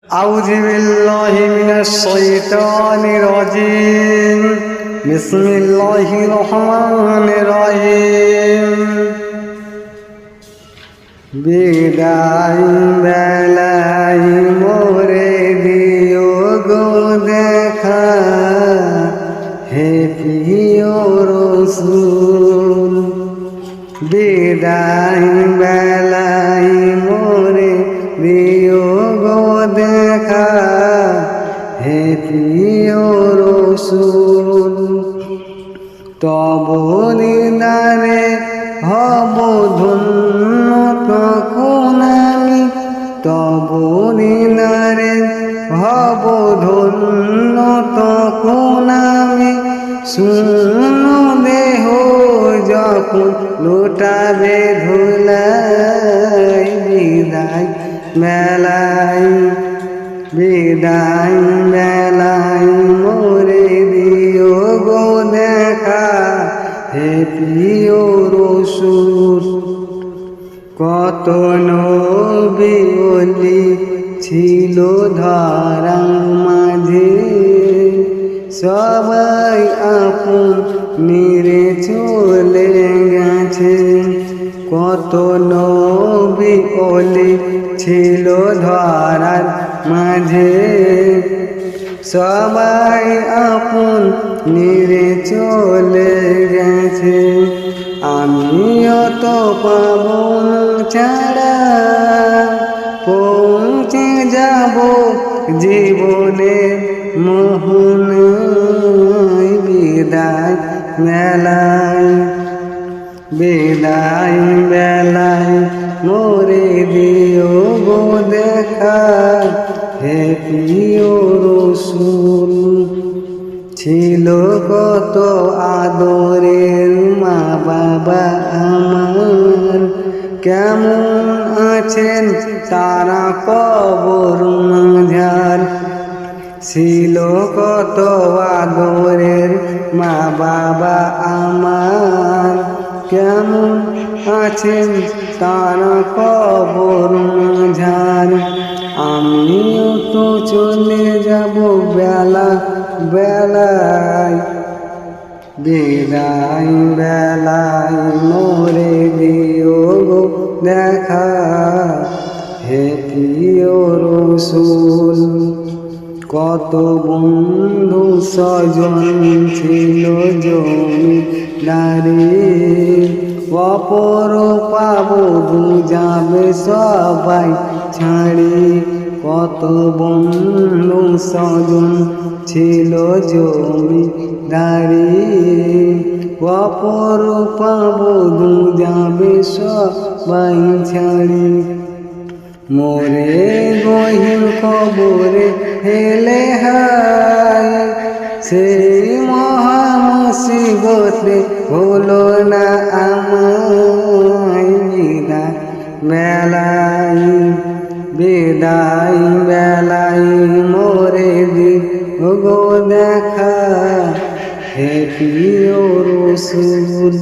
أعوذ بالله من الشيطان الرجيم بسم الله الرحمن الرحيم বিদায় বেলায় মোরে দিও গো দেখা হে প্রিয় রসুল বিদায় বেলায় রসুল। তব নিদারে হব ধন্য তখন আমি। তব নিদারে হব ধন্য তখন আমি। শূন্য দেহ যখন লোটাবে ধুলাই বিদায় মেলাই বিদায় মেলাই মোরে হে প্রিয় রসুর কত নবী ছিল ধরা মাঝে। সবাই আপন মেরে চলে গেছে। কত নবী ছিল ধরার মাঝে। সবাই আপন নিরে চলে গেছে। আমিও তো পাবন ছাড়া পৌঁছে যাব জীবনে। মোহন বিদায় মেলায় বিদায় বেলায় মোরে দিও গো দেখা হে রসুল ছিল কত আদরের মা বাবা আমার। কেমন আছেন তারা কবর মাঝার। ছিল কত আদরের মা বাবা আমার। কেমন আছেন তারা কবর মাঝার? আমিও তো চলে যাব বেলা, বেলায়। বিদায়, বেলায় মোরে দিও গো দেখা। হে রসুল, কত বন্ধু স্বজন ছিল জমি দাঁড়িয়ে অপর পাবো বুঝাবে সবাই। ছাড়ি কত বন্ধু স্বজন ছিল জমি দাঁড়িয়ে অপর পাবো বুঝাবে সবাই ছাড়ি। মোরে গহিন কবরে হেলে হায়। সেই মহামুসিবতে হলো না বিদায় বেলাই মোরে দি গো দেখা হে প্রিয় রসুল।